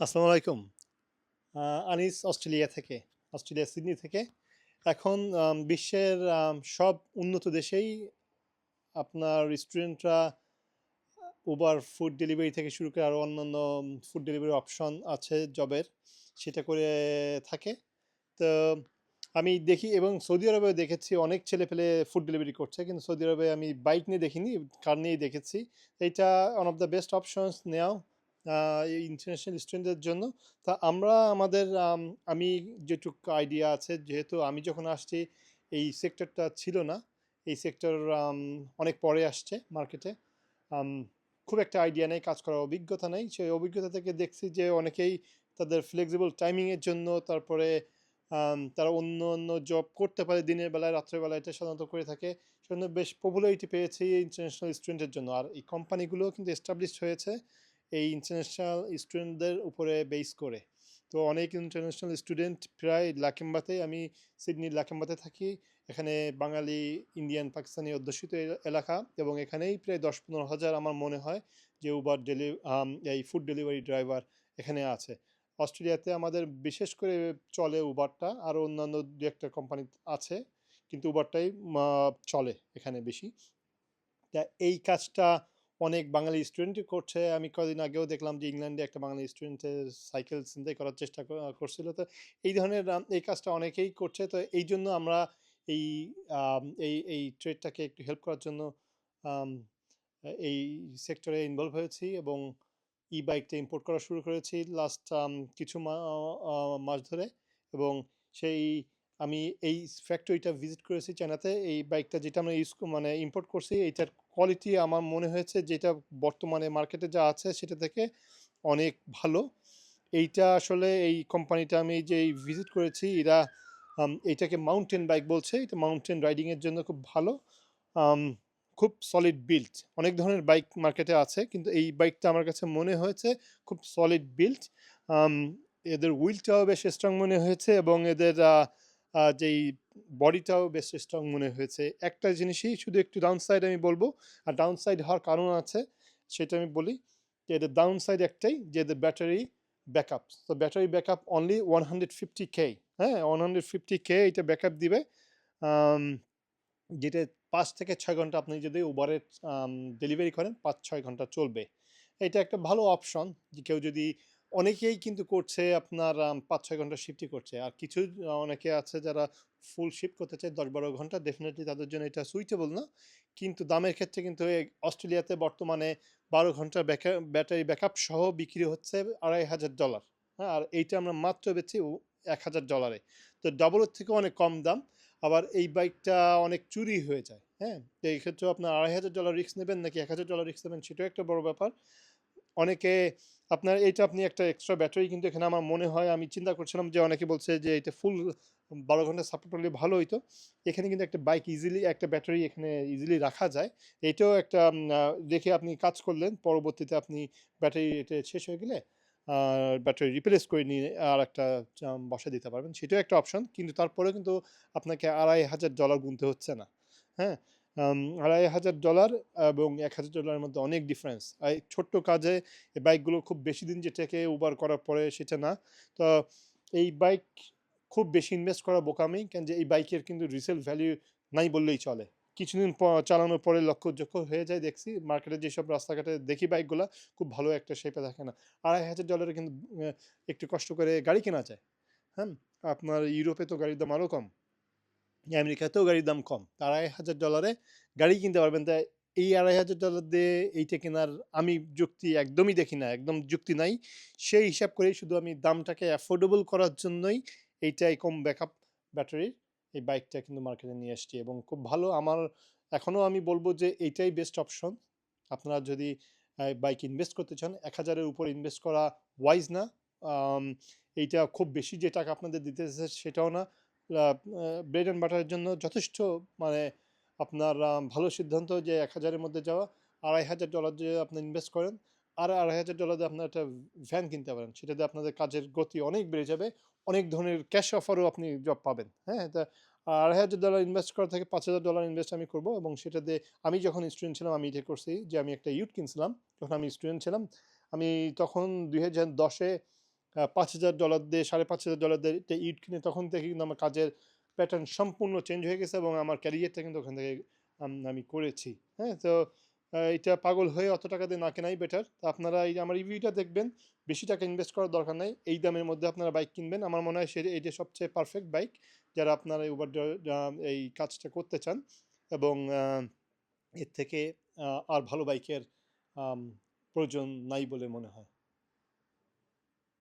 আসসালামু আলাইকুম। আনিস, অস্ট্রেলিয়া থেকে, অস্ট্রেলিয়া, সিডনি থেকে। এখন বিশ্বের সব উন্নত দেশেই আপনার স্টুডেন্টরা উবার ফুড ডেলিভারি থেকে শুরু করে আরও অন্যান্য ফুড ডেলিভারি অপশন আছে জবের সেটা করে থাকে। তো, আমি দেখি এবং সৌদি আরবে দেখেছি, অনেক ছেলে পেলে ফুড ডেলিভারি করছে, কিন্তু সৌদি আরবে আমি বাইক নিয়ে দেখিনি কার নিয়েই দেখেছি। এইটা one of the best options নেওয়াও ইন্টারন্যাশনাল স্টুডেন্টদের জন্য। তা আমরা আমাদের, আমি যেটুকু আইডিয়া আছে, যেহেতু আমি যখন আসছি, এই সেক্টরটা ছিল না। এই সেক্টর অনেক পরে আসছে মার্কেটে খুব একটা আইডিয়া নেই, কাজ করার অভিজ্ঞতা নেই। সেই অভিজ্ঞতা থেকে দেখছি যে অনেকেই তাদের ফ্লেক্সিবল টাইমিংয়ের জন্য, তারপরে তারা অন্য অন্য জব করতে পারে দিনের বেলায় রাত্রেবেলায় এটা সাধারণত করে থাকে। সেজন্য বেশ পপুলারিটি পেয়েছে এই ইন্টারন্যাশনাল স্টুডেন্টের জন্য। আর এই কোম্পানিগুলো কিন্তু এস্টাবলিশড হয়েছে। এই ইন্টারন্যাশনাল স্টুডেন্টদের উপরে বেস করে। তো অনেক ইন্টারন্যাশনাল স্টুডেন্ট প্রায় লাকেম্বাতে আমি সিডনির লাকেম্বাতে থাকি। এখানে বাঙালি ইন্ডিয়ান পাকিস্তানি অধ্যুষিত এলাকা এবং এখানেই প্রায় দশ পনেরো হাজার আমার মনে হয় যে উবার ডেলি এই ফুড ডেলিভারি ড্রাইভার এখানে আছে। অস্ট্রেলিয়াতে আমাদের বিশেষ করে চলে উবারটা আর অন্যান্য দু একটা কোম্পানি আছে, কিন্তু উবারটাই চলে এখানে বেশি। তা এই কাজটা অনেক বাঙালি স্টুডেন্টই করছে। আমি কদিন আগেও দেখলাম যে ইংল্যান্ডে একটা বাঙালি স্টুডেন্টের সাইকেল ছিনতাই করার চেষ্টা করছিল। তো এই ধরনের এই কাজটা অনেকেই করছে। তো এই জন্য আমরা এই এই এই ট্রেডটাকে একটু হেল্প করার জন্য এই সেক্টরে ইনভলভ হয়েছি এবং ই বাইকটা ইম্পোর্ট করা শুরু করেছি লাস্ট কিছু মাস ধরে। এবং সেই আমি এই ফ্যাক্টরিটা ভিজিট করেছি চায়নাতে এই বাইকটা যেটা আমরা ইউজ মানে ইম্পোর্ট করছি, এইটার কোয়ালিটি আমার মনে হয়েছে যেটা বর্তমানে মার্কেটে যা আছে সেটা থেকে অনেক ভালো। এইটা আসলে এই কোম্পানিটা আমি যে ভিজিট করেছি, এরা এইটাকে মাউন্টেন বাইক বলছে। এটা মাউন্টেন রাইডিংয়ের জন্য খুব ভালো। খুব সলিড বিল্ড অনেক ধরনের বাইক মার্কেটে আছে, কিন্তু এই বাইকটা আমার কাছে মনে হয়েছে খুব সলিড বিল্ড এদের হুইলটাও বেশ স্ট্রং মনে হয়েছে এবং এদের যেই বডিটাও বেশ স্ট্রং মনে হয়েছে। একটা জিনিসই শুধু একটু ডাউন সাইড আমি বলব, আর ডাউন সাইড হওয়ার কারণ আছে, সেটা আমি বলি যে, এদের ডাউন সাইড একটাই যে, এদের ব্যাটারি ব্যাকআপ তো battery backup only one hundred fifty K হ্যাঁ? ওয়ান হান্ড্রেড ফিফটি কে এটা ব্যাকআপ দিবে। যেটা পাঁচ থেকে ছয় ঘণ্টা আপনি যদি উবারের ডেলিভারি করেন পাঁচ ছয় ঘণ্টা চলবে। এটা একটা ভালো অপশন যে, কেউ যদি অনেকেই কিন্তু করছে আপনার পাঁচ ছয় ঘণ্টা শিফটই করছে। আর কিছু অনেকে আছে যারা ফুল শিফট করতে চায় দশ বারো ঘণ্টা ডেফিনেটলি তাদের জন্য এটা সুইটেবল না। কিন্তু দামের ক্ষেত্রে কিন্তু অস্ট্রেলিয়াতে বর্তমানে বারো ঘণ্টার ব্যাটারি ব্যাকআপ সহ বিক্রি হচ্ছে আড়াই হাজার ডলার হ্যাঁ আর এইটা আমরা মাত্র বেছি এক হাজার ডলারে তো ডাবলের থেকে অনেক কম দাম, আবার এই বাইকটা অনেক চুরি হয়ে যায়। হ্যাঁ তো এই ক্ষেত্রে আপনার আড়াই হাজার ডলার রিস্ক নেবেন নাকি এক হাজার ডলার রিস্ক নেবেন, সেটাও একটা বড় ব্যাপার। অনেকে আপনার এইটা আপনি একটা এক্সট্রা ব্যাটারি কিন্তু এখানে আমার মনে হয়, আমি চিন্তা করছিলাম যে অনেকে বলছে যে এটা ফুল বারো ঘণ্টা সাপোর্ট হলে ভালো হইতো। এখানে কিন্তু একটা বাইক ইজিলি একটা ব্যাটারি এখানে ইজিলি রাখা যায়। এটাও একটা রেখে আপনি কাজ করলেন, পরবর্তীতে আপনি ব্যাটারি এটা শেষ হয়ে গেলে ব্যাটারি রিপ্লেস করে নিয়ে আর একটা বসা দিতে পারবেন। সেটাও একটা অপশন কিন্তু তারপরেও কিন্তু আপনাকে আড়াই হাজার ডলার গুনতে হচ্ছে না। হ্যাঁ? আড়াই হাজার ডলার এবং এক হাজার ডলারের মধ্যে অনেক ডিফারেন্স এই ছোট্ট কাজে এই বাইকগুলো খুব বেশি দিন যেটাকে উবার করার পরে সেটা না। তো এই বাইক খুব বেশি ইনভেস্ট করা বোকামি কেন যে এই বাইকের কিন্তু রিসেল ভ্যালু নাই বললেই চলে। কিছুদিন চালানোর পরে লক্ষ্যযোগ্য হয়ে যায় দেখছি মার্কেটে যেসব রাস্তাঘাটে দেখি বাইকগুলো খুব ভালো একটা শেপে থাকে না। আড়াই হাজার ডলারে কিন্তু একটু কষ্ট করে গাড়ি কেনা যায়। হ্যাঁ আপনার ইউরোপে তো গাড়ির দাম আরও কম। আমেরিকাতেও গাড়ির দাম কম। তা আড়াই হাজার ডলারে গাড়ি কিনতে পারবেন। তা এই আড়াই হাজার ডলার দিয়ে এইটা কেনার আমি যুক্তি একদমই দেখি না, একদম যুক্তি নাই। সেই হিসাব করেই শুধু আমি দামটাকে অ্যাফোর্ডেবল করার জন্যই এইটাই কম ব্যাকআপ ব্যাটারির এই বাইকটা কিন্তু মার্কেটে নিয়ে এসছি এবং খুব ভালো আমার এখনও আমি বলব যে এইটাই বেস্ট অপশন আপনারা যদি বাইক ইনভেস্ট করতে চান, এক হাজারের উপর ইনভেস্ট করা ওয়াইজ না। এইটা খুব বেশি যে টাকা আপনাদের দিতেছে সেটাও না। ব্রেড অ্যান্ড বাটারের জন্য যথেষ্ট মানে আপনার ভালো সিদ্ধান্ত যে এক হাজারের মধ্যে যাওয়া, আড়াই হাজার ডলার যে আপনি ইনভেস্ট করেন, আর আড়াই হাজার ডলার দিয়ে আপনার একটা ভ্যান কিনতে পারেন। সেটাতে আপনাদের কাজের গতি অনেক বেড়ে যাবে, অনেক ধরনের ক্যাশ অফারও আপনি জব পাবেন। হ্যাঁ তা আড়াই হাজার ডলার ইনভেস্ট করা থেকে পাঁচ হাজার ডলার ইনভেস্ট আমি করব, এবং সেটা দিয়ে আমি যখন স্টুডেন্ট ছিলাম, আমি এটা করছি যে আমি একটা ইউট কিনছিলাম। যখন আমি স্টুডেন্ট ছিলাম, আমি তখন দুই হাজার দশে পাঁচ হাজার ডলার দিয়ে, সাড়ে পাঁচ হাজার ডলার দিয়ে একটা ইট কিনে তখন থেকে কিন্তু আমার কাজের প্যাটার্ন সম্পূর্ণ চেঞ্জ হয়ে গেছে এবং আমার ক্যারিয়ারটা কিন্তু ওখান থেকে আমি করেছি। হ্যাঁ তো এটা পাগল হয়ে অত টাকা দিয়ে না কেনাই বেটার তো আপনারা এই আমার রিভিউটা দেখবেন, বেশি টাকা ইনভেস্ট করার দরকার নাই। এই দামের মধ্যে আপনারা বাইক কিনবেন। আমার মনে হয় সেটা এটা সবচেয়ে পারফেক্ট বাইক যারা আপনারা উবার এই কাজটা করতে চান এবং এর থেকে আর ভালো বাইকের প্রয়োজন নাই বলে মনে হয়।